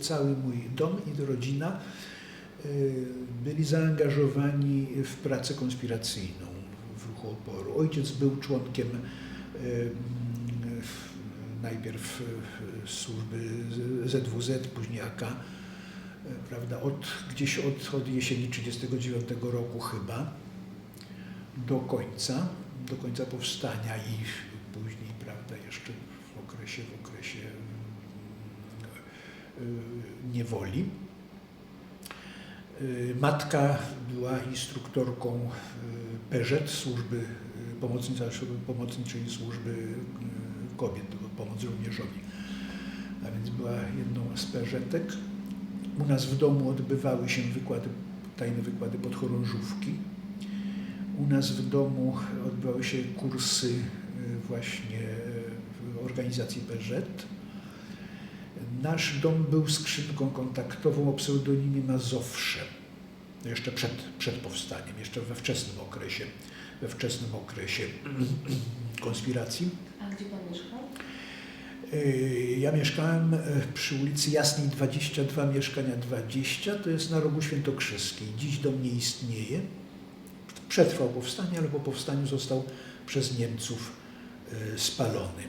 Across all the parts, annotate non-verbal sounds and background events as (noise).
Cały mój dom i rodzina y, byli zaangażowani w pracę konspiracyjną w ruchu oporu. Ojciec był członkiem y, najpierw y, służby ZWZ, później AK, y, prawda, od, gdzieś od, od jesieni 1939 roku chyba do końca, do końca powstania i później, prawda, jeszcze w okresie, w okresie y, niewoli. Y, Matka była instruktorką y, PZ, służby y, pomocniczej, służby y, kobiet, pomoc żołnierzowi. A więc była jedną z PZ-ek. U nas w domu odbywały się wykłady, tajne wykłady podchorążówki. U nas w domu odbywały się kursy y, właśnie w organizacji PZ. Nasz dom był skrzynką kontaktową o pseudonimie Mazowsze. Jeszcze przed, przed powstaniem, jeszcze we wczesnym okresie, we wczesnym okresie konspiracji. A gdzie pan mieszkał? Yy, Ja mieszkałem e, przy ulicy Jasnej 22, mieszkania 20, to jest na rogu Świętokrzyskiej. Dziś dom nie istnieje. Przetrwał powstanie, ale po powstaniu został przez Niemców e, spalony.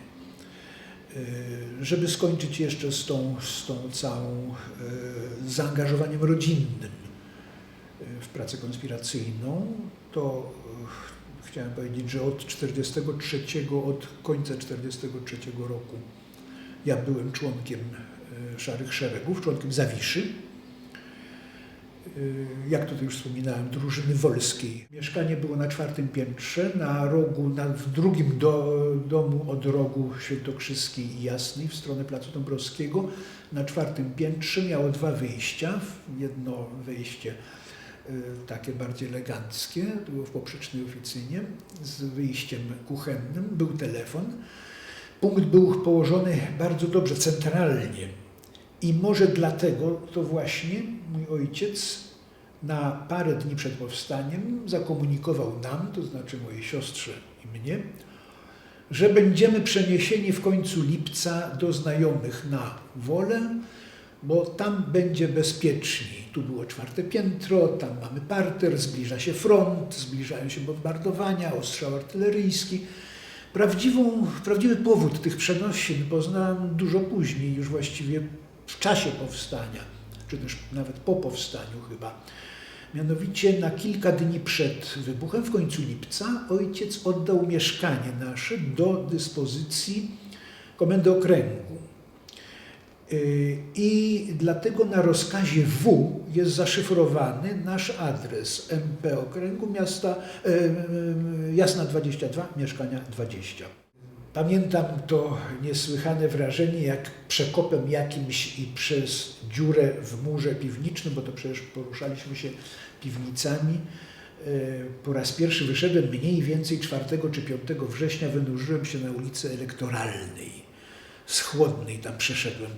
E, Żeby skończyć jeszcze z tą, z tą całą e, zaangażowaniem rodzinnym e, w pracę konspiracyjną, to chciałem powiedzieć, że od 43, od końca 43 roku ja byłem członkiem Szarych Szeregów, członkiem Zawiszy. E, Jak tutaj już wspominałem, drużyny wolskiej. Mieszkanie było na czwartym piętrze, na rogu, na, w drugim do, domu od rogu Świętokrzyskiej i Jasnej w stronę Placu Dąbrowskiego. Na czwartym piętrze miało dwa wyjścia. Jedno wejście e, takie bardziej eleganckie, było w poprzecznej oficynie z wyjściem kuchennym, był telefon. Punkt był położony bardzo dobrze, centralnie. I może dlatego to właśnie mój ojciec na parę dni przed powstaniem zakomunikował nam, to znaczy mojej siostrze i mnie, że będziemy przeniesieni w końcu lipca do znajomych na Wolę, bo tam będzie bezpieczniej. Tu było czwarte piętro, tam mamy parter, zbliża się front, zbliżają się bombardowania, ostrzał artyleryjski. Prawdziwą, prawdziwy powód tych przenosin poznałem dużo później, już właściwie w czasie powstania, czy też nawet po powstaniu chyba. Mianowicie na kilka dni przed wybuchem, w końcu lipca, ojciec oddał mieszkanie nasze do dyspozycji komendy okręgu. Yy, I dlatego na rozkazie W jest zaszyfrowany nasz adres MP Okręgu Miasta yy, yy, Jasna 22, mieszkania 20. Pamiętam to niesłychane wrażenie, jak przekopem jakimś i przez dziurę w murze piwniczym, bo to przecież poruszaliśmy się piwnicami, yy, po raz pierwszy wyszedłem mniej więcej 4 czy 5 września, wynurzyłem się na ulicy Elektoralnej z Chłodnej tam przeszedłem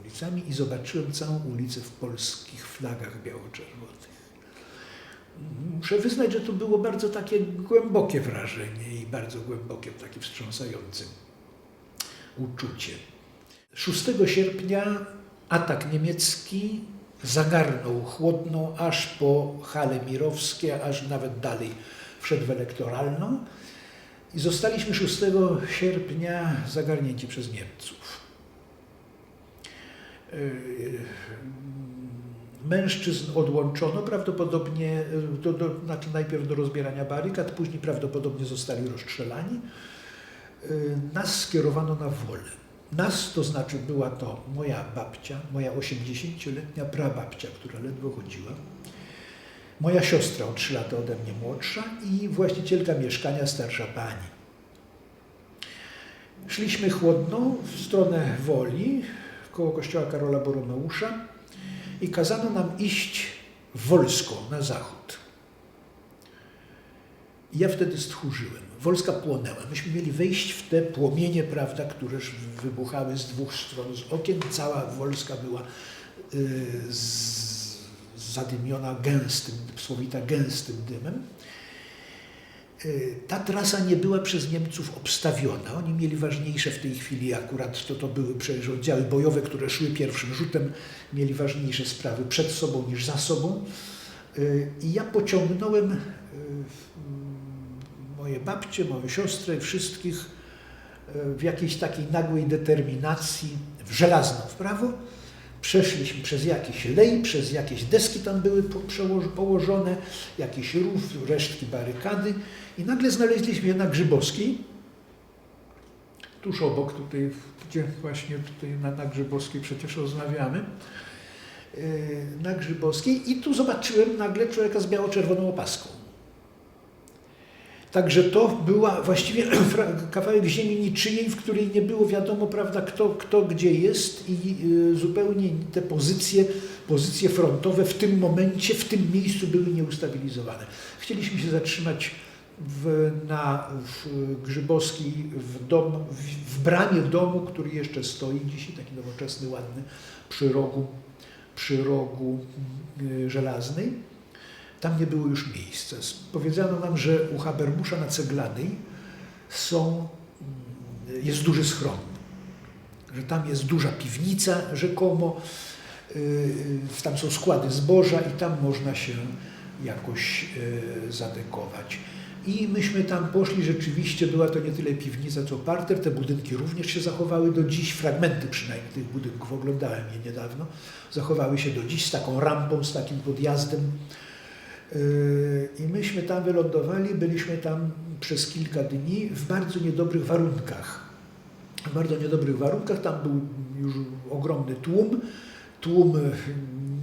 ulicami i zobaczyłem całą ulicę w polskich flagach biało-czerwonych. Muszę wyznać, że to było bardzo takie głębokie wrażenie i bardzo głębokie, takie wstrząsające uczucie. 6 sierpnia atak niemiecki zagarnął chłodną aż po hale mirowskie, aż nawet dalej wszedł w elektoralną i zostaliśmy 6 sierpnia zagarnięci przez Niemców. Mężczyzn odłączono prawdopodobnie, yy, do, do, najpierw do rozbierania barykad, później prawdopodobnie zostali rozstrzelani. Yy, Nas skierowano na wolę. Nas, to znaczy była to moja babcia, moja 80-letnia prababcia, która ledwo chodziła, moja siostra o 3 lata ode mnie młodsza i właścicielka mieszkania, starsza pani. Szliśmy chłodno w stronę Woli, koło kościoła Karola Boromeusza i kazano nam iść w Wolsko na zachód. I ja wtedy stchórzyłem. Wolska płonęła. Myśmy mieli wejść w te płomienie, prawda, któreż wybuchały z dwóch stron z okien. Cała Wolska była y, z, zadymiona gęstym, słowita gęstym dymem. Y, Ta trasa nie była przez Niemców obstawiona. Oni mieli ważniejsze w tej chwili akurat, to, to były przecież oddziały bojowe, które szły pierwszym rzutem, mieli ważniejsze sprawy przed sobą niż za sobą. Y, I ja pociągnąłem y, moje babcie, moją siostrę, wszystkich w jakiejś takiej nagłej determinacji w żelazno w prawo. Przeszliśmy przez jakiś lej, przez jakieś deski tam były położone, jakiś rów, resztki barykady i nagle znaleźliśmy je na Grzybowskiej, tuż obok tutaj, gdzie właśnie tutaj na, na Grzybowskiej przecież rozmawiamy, yy, na Grzybowskiej i tu zobaczyłem nagle człowieka z biało-czerwoną opaską. Także to była właściwie (clears throat) kawałek ziemi niczyjej, w której nie było wiadomo, prawda, kto, kto gdzie jest i y, zupełnie te pozycje, pozycje frontowe w tym momencie, w tym miejscu były nieustabilizowane. Chcieliśmy się zatrzymać w, na w Grzybowskiej, w, dom, w, w bramie domu, który jeszcze stoi dzisiaj, taki nowoczesny, ładny, przy rogu, przy rogu y, żelaznej. Tam nie było już miejsca. Powiedziano nam, że u Habermusza na Ceglanej są, mm, jest duży schron, że tam jest duża piwnica rzekomo, y, tam są składy zboża i tam można się jakoś y, zadekować. I myśmy tam poszli, rzeczywiście była to nie tyle piwnica, co parter. Te budynki również się zachowały do dziś, fragmenty przynajmniej tych budynków, oglądałem je niedawno, zachowały się do dziś z taką rampą, z takim podjazdem. Yy, I myśmy tam wylądowali, byliśmy tam przez kilka dni w bardzo niedobrych warunkach. W bardzo niedobrych warunkach, tam był już ogromny tłum, tłum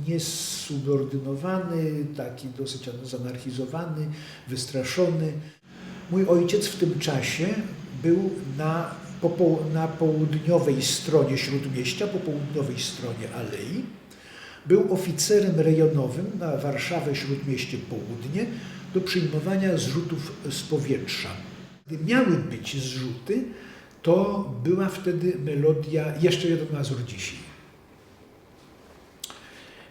niesubordynowany, taki dosyć zanarchizowany, wystraszony. Mój ojciec w tym czasie był na, po, na południowej stronie Śródmieścia, po południowej stronie Alei. Był oficerem rejonowym na Warszawę Śródmieście Południe do przyjmowania zrzutów z powietrza. Gdy miały być zrzuty, to była wtedy melodia Jeszcze jeden Mazur dzisiaj.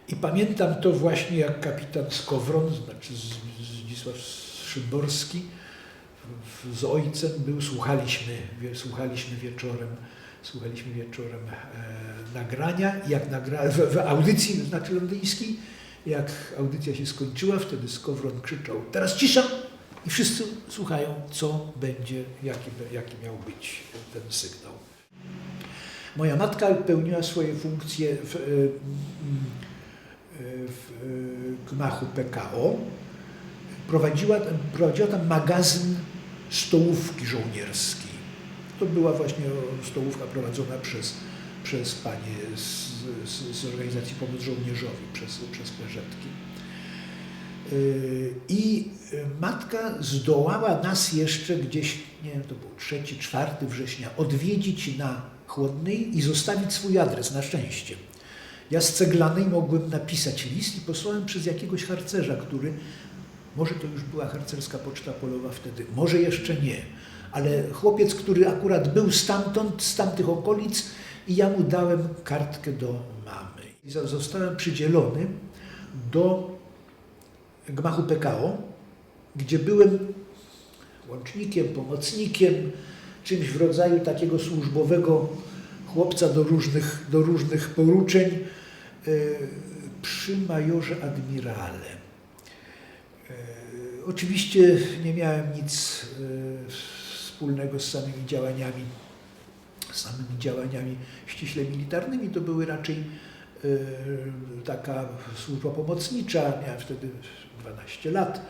I pamiętam to właśnie jak kapitan Skowron, znaczy Zdzisław Szymborski, z ojcem był, słuchaliśmy, słuchaliśmy wieczorem, słuchaliśmy wieczorem e, nagrania, jak nagra, w, w audycji, znaczy londyńskiej, jak audycja się skończyła, wtedy Skowron krzyczał, teraz cisza i wszyscy słuchają, co będzie, jaki, jaki miał być ten sygnał. Moja matka pełniła swoje funkcje w, e, mm, w e, gmachu PKO. Prowadziła, prowadziła tam magazyn stołówki żołnierskiej. To była właśnie stołówka prowadzona przez, przez panie z, z, z organizacji Pomoc Żołnierzowi, przez, przez Peżetki. Yy, I matka zdołała nas jeszcze gdzieś, nie wiem, to był 3-4 września, odwiedzić na Chłodnej i zostawić swój adres, na szczęście. Ja z Ceglanej mogłem napisać list i posłałem przez jakiegoś harcerza, który, może to już była harcerska poczta polowa wtedy, może jeszcze nie, ale chłopiec, który akurat był stamtąd, z tamtych okolic i ja mu dałem kartkę do mamy. I zostałem przydzielony do gmachu PKO, gdzie byłem łącznikiem, pomocnikiem, czymś w rodzaju takiego służbowego chłopca do różnych, do różnych poruczeń y, przy majorze admirale. Y, Oczywiście nie miałem nic y, wspólnego z samymi działaniami, samymi działaniami ściśle militarnymi. To były raczej y, taka służba pomocnicza. Miałem wtedy 12 lat.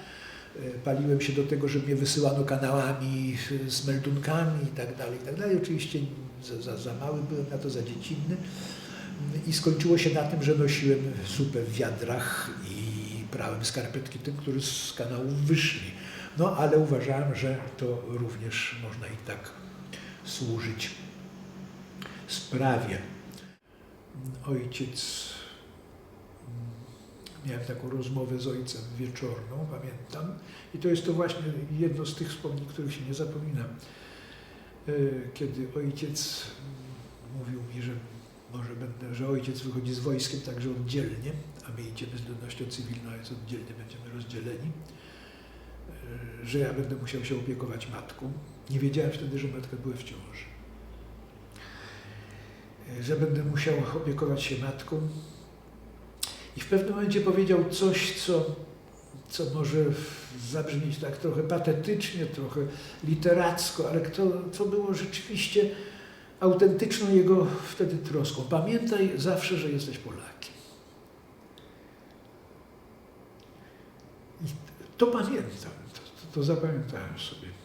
Y, Paliłem się do tego, że mnie wysyłano kanałami y, z meldunkami i tak dalej, i tak. Oczywiście za, za, za mały byłem na to, za dziecinny. I skończyło się na tym, że nosiłem supę w wiadrach i prałem skarpetki tym, którzy z kanałów wyszli. No ale uważałem, że to również można i tak służyć sprawie. Ojciec, mm, miałem taką rozmowę z ojcem wieczorną, pamiętam, i to jest to właśnie jedno z tych wspomnień, których się nie zapomina. Y, Kiedy ojciec mm, mówił mi, że może będę, że ojciec wychodzi z wojskiem także oddzielnie, a my idziemy z ludnością cywilną, a więc oddzielnie będziemy rozdzieleni. E, że ja będę musiał się opiekować matką. Nie wiedziałem wtedy, że matka była w ciąży. E, Że będę musiał opiekować się matką. I w pewnym momencie powiedział coś, co, co może zabrzmieć tak trochę patetycznie, trochę literacko, ale to, co było rzeczywiście autentyczną jego wtedy troską. Pamiętaj zawsze, że jesteś Polakiem. I to pamiętam, to, to, to zapamiętałem sobie.